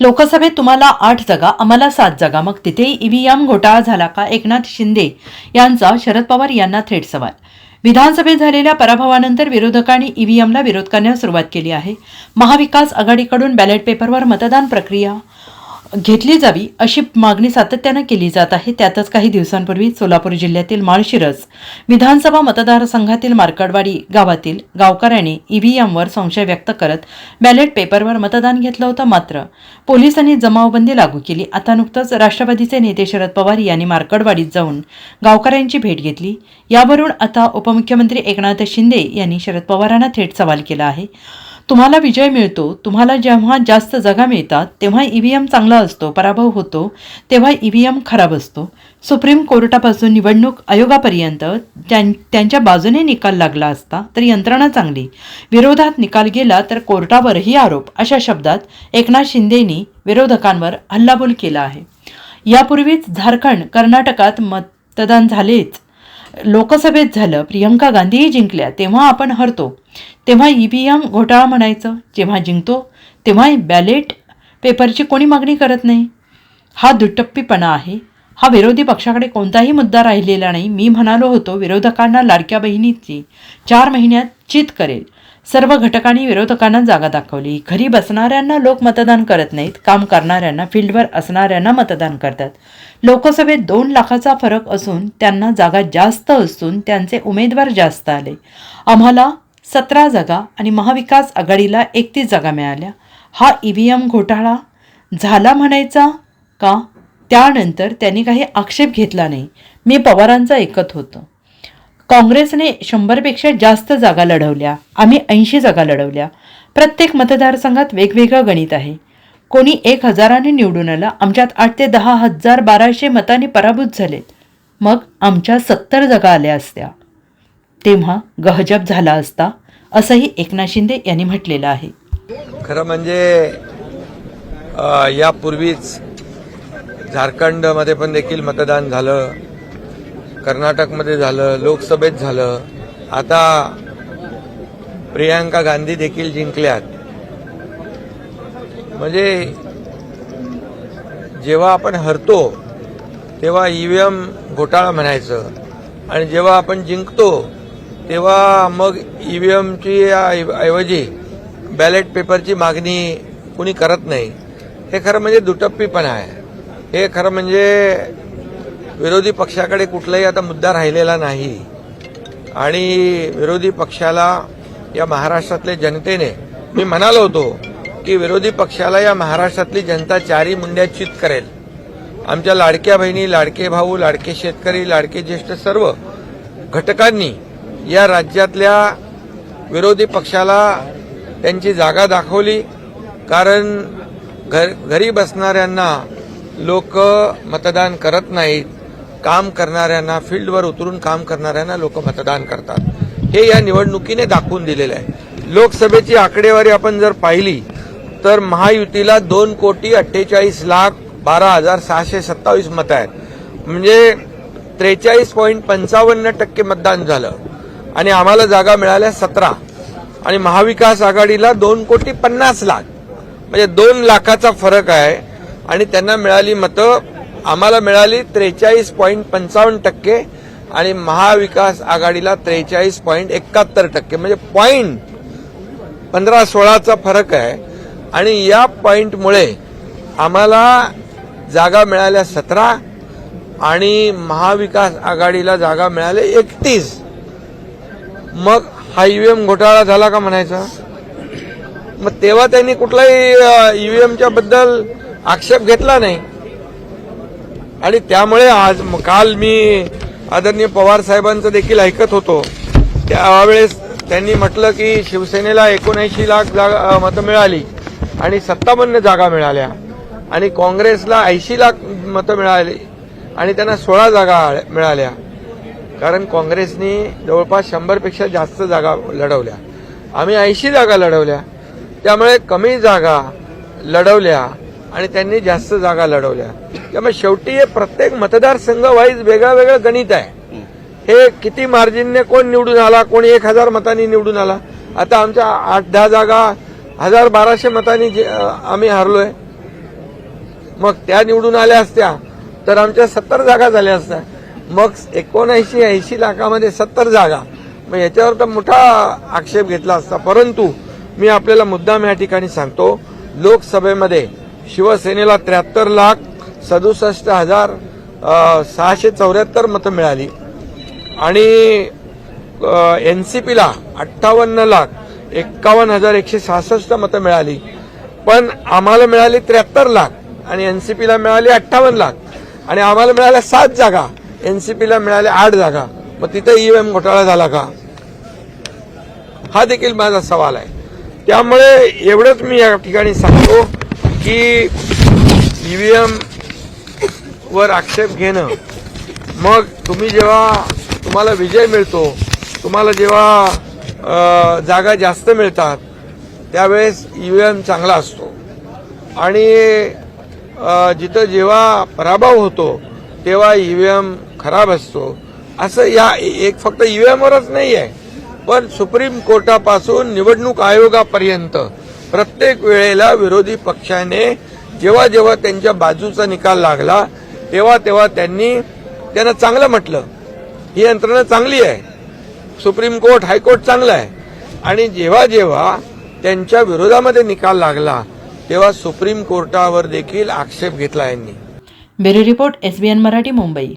लोकसभेत तुम्हाला आठ जागा आम्हाला सात जागा. मग तिथे ईव्हीएम घोटाळा झाला का? एकनाथ शिंदे यांचा शरद पवार यांना थेट सवाल. विधानसभेत झालेल्या पराभवानंतर विरोधकांनी ईव्हीएमला विरोध करण्यास सुरुवात केली आहे. महाविकास आघाडीकडून बॅलेट पेपरवर मतदान प्रक्रिया घेतली जावी अशी मागणी सातत्यानं केली जात आहे. त्यातच काही दिवसांपूर्वी सोलापूर जिल्ह्यातील माळशिरस विधानसभा मतदारसंघातील मार्कडवाडी गावातील गावकऱ्यांनी ईव्हीएमवर संशय व्यक्त करत बॅलेट पेपरवर मतदान घेतलं होतं मात्र पोलिसांनी जमावबंदी लागू केली. आता नुकतंच राष्ट्रवादीचे नेते शरद पवार यांनी मार्कडवाडीत जाऊन गावकऱ्यांची भेट घेतली. यावरून आता उपमुख्यमंत्री एकनाथ शिंदे यांनी शरद पवारांना थेट सवाल केला आहे. तुम्हाला विजय मिळतो तुम्हाला जेव्हा जास्त जागा मिळतात तेव्हा ई व्ही एम चांगला असतो पराभव होतो तेव्हा ई व्ही एम खराब असतो. सुप्रीम कोर्टापासून निवडणूक आयोगापर्यंत त्यां त्यांच्या बाजूने निकाल लागला असता तर यंत्रणा चांगली. विरोधात निकाल गेला तर कोर्टावरही आरोप अशा शब्दात एकनाथ शिंदेनी विरोधकांवर हल्लाबोल केला आहे. यापूर्वीच झारखंड कर्नाटकात मतदान झालेच. लोकसभेत झालं प्रियंका गांधीही जिंकल्या तेव्हा आपण हरतो. तेव्हा ईव्हीएम घोटाळा म्हणायचं जेव्हा जिंकतो तेव्हा बॅलेट पेपरची कोणी मागणी करत नाही. हा दुटप्पीपणा आहे. हा विरोधी पक्षाकडे कोणताही मुद्दा राहिलेला नाही. मी म्हणालो होतो विरोधकांना लाडक्या बहिणीची चार महिन्यात चित करेल. सर्व घटकांनी विरोधकांना जागा दाखवली. घरी बसणाऱ्यांना लोक मतदान करत नाहीत काम करणाऱ्यांना फील्डवर असणाऱ्यांना मतदान करतात. लोकसभेत दोन लाखाचा फरक असून त्यांना जागा जास्त असून त्यांचे उमेदवार जास्त आले. आम्हाला सतरा जागा आणि महाविकास आघाडीला एकतीस जागा मिळाल्या. हा ई व्ही एम घोटाळा झाला म्हणायचा का? त्यानंतर त्यांनी काही आक्षेप घेतला नाही. मी पवारांचा ऐकत होतं. काँग्रेसने शंभरपेक्षा जास्त जागा लढवल्या. आम्ही ऐंशी जागा लढवल्या. प्रत्येक मतदारसंघात वेगवेगळं गणित आहे. कोणी एक हजाराने निवडून आलं आमच्यात आठ ते दहा हजार बाराशे मतांनी पराभूत झालेत. मग आमच्या सत्तर जागा आल्या असत्या. तेव्हा गहजब झाला असता असंही एकनाथ शिंदे यांनी म्हटलेलं आहे. खरं म्हणजे यापूर्वीच झारखंडमध्ये पण देखील मतदान झालं. कर्नाटकमध्ये झालं लोकसभेत झालं. आता प्रियांका गांधी देखील जिंकल्यात. म्हणजे जेव्हा आपण हरतो तेव्हा ईव्हीएम घोटाळा म्हणायचं. आणि जेव्हा आपण जिंकतो तेव्हा मग ईव्हीएमची ऐवजी बॅलेट पेपरची मागणी कुणी करत नाही. हे खरं म्हणजे दुटप्पीपणा आहे. हे खरं म्हणजे विरोधी पक्षाकडे कुठलाही आता मुद्दा राहिलेला नाही. आणि विरोधी पक्षाला या महाराष्ट्रातल्या जनतेने मी म्हणालो होतो की विरोधी पक्षाला या महाराष्ट्रातली जनता चारी मुंड्या चित करेल. आमच्या लाडक्या बहिणी लाडके भाऊ लाडके शेतकरी लाडके ज्येष्ठ सर्व घटकांनी या राज्यातल्या विरोधी पक्षाला त्यांची जागा दाखवली. कारण घर घरी बसणाऱ्यांना लोक मतदान करत नाहीत. काम करणाऱ्यांना फील्डवर उतरून काम करणाऱ्यांना लोक मतदान करतात. हे या निवडणुकीने दाखवून दिलेलं आहे. लोकसभेची आकडेवारी आपण जर पाहिली तर महायुतीला दोन कोटी अठ्ठेचाळीस लाख बारा हजार सहाशे सत्तावीस मतं आहेत. म्हणजे त्रेचाळीस पॉईंट पंचावन्न टक्के मतदान झालं. आणि आम्हाला जागा मिळाल्या सतरा. आणि महाविकास आघाडीला दोन कोटी पन्नास लाख. म्हणजे दोन लाखाचा फरक आहे. आणि त्यांना मिळाली मतं आम्हाला मिळाली त्रेचाळीस पॉईंट पंचावन्न टक्के आणि महाविकास आघाडीला त्रेचाळीस पॉईंट एकाहत्तर टक्के. म्हणजे पॉईंट पंधरा सोळाचा फरक आहे. आणि या पॉईंटमुळे आम्हाला जागा मिळाल्या सतरा आणि महाविकास आघाडीला जागा मिळाल्या एकतीस. मग हा ईव्हीएम घोटाळा झाला का म्हणायचा? मग तेव्हा त्यांनी कुठलाही ईव्हीएमच्या बद्दल आक्षेप घेतला नाही. आणि त्यामुळे आज काल मी आदरणीय पवार साहेबांचं देखील ऐकत होतो. त्यावेळेस त्यांनी म्हटलं की शिवसेनेला एकोणऐंशी लाख जागा मतं मिळाली आणि सत्तावन्न जागा मिळाल्या. आणि काँग्रेसला ऐंशी लाख मतं मिळाली आणि त्यांना सोळा जागा मिळाल्या. कारण काँग्रेसनी जवळपास शंभरपेक्षा जास्त जागा लढवल्या. आम्ही ऐंशी जागा लढवल्या. त्यामुळे कमी जागा लढवल्या. आणि त्यांनी जास्त जागा लढवल्या. त्यामुळे शेवटी हे प्रत्येक मतदारसंघ वाईज वेगळं वेगळं गणित आहे. हे किती मार्जिनने कोण निवडून आला कोणी एक हजार मतांनी निवडून आला. आता आमच्या आठ दहा जागा हजार बाराशे मतांनी जे- आम्ही हारलोय. मग त्या निवडून आल्या असत्या तर आमच्या सत्तर जागा झाल्या असत्या. मग एकोणऐंशी ऐंशी लाखामध्ये सत्तर जागा. मग याच्यावर तर मोठा आक्षेप घेतला असता. परंतु मी आपल्याला मुद्दाम या ठिकाणी सांगतो लोकसभेमध्ये शिवसेनेला त्र्याहत्तर लाख सदुसष्ट हजार सहाशे चौऱ्याहत्तर मतं मिळाली. आणि एन सी पीला अठ्ठावन्न लाख एक्कावन्न हजार एकशे सहासष्ट मतं मिळाली. पण आम्हाला मिळाली त्र्याहत्तर लाख आणि एन सी पीला मिळाली अठ्ठावन्न लाख. आणि आम्हाला मिळाल्या सात जागा. एन सी पीला मिळाल्या आठ जागा. मग तिथे ईव्हीएम घोटाळा झाला का? हा देखील माझा सवाल आहे. त्यामुळे एवढंच मी या ठिकाणी सांगतो. की ईव्हीएम वर आक्षेप घेणं. मग तुम्ही जेव्हा तुम्हाला विजय मिळतो तुम्हाला जेव्हा जागा जास्त मिळतात त्यावेळेस ईव्हीएम चांगला असतो. आणि जिथं जेव्हा पराभव होतो तेव्हा ईव्हीएम खराब असतो. असं या एक फक्त ईव्हीएमवरच नाही आहे पण सुप्रीम कोर्टापासून निवडणूक आयोगापर्यंत प्रत्येक वेळेला विरोधी पक्षाने जेव्हा जेव्हा त्यांच्या बाजूचा निकाल लागला तेव्हा तेव्हा त्यांनी त्यांना चांगलं म्हटलं. ही यंत्रणा चांगली आहे. सुप्रीम कोर्ट हायकोर्ट चांगला आहे. आणि जेव्हा जेव्हा त्यांच्या विरोधामध्ये निकाल लागला तेव्हा सुप्रीम कोर्टावर देखील आक्षेप घेतला यांनी. Bureau report SBN Marathi Mumbai.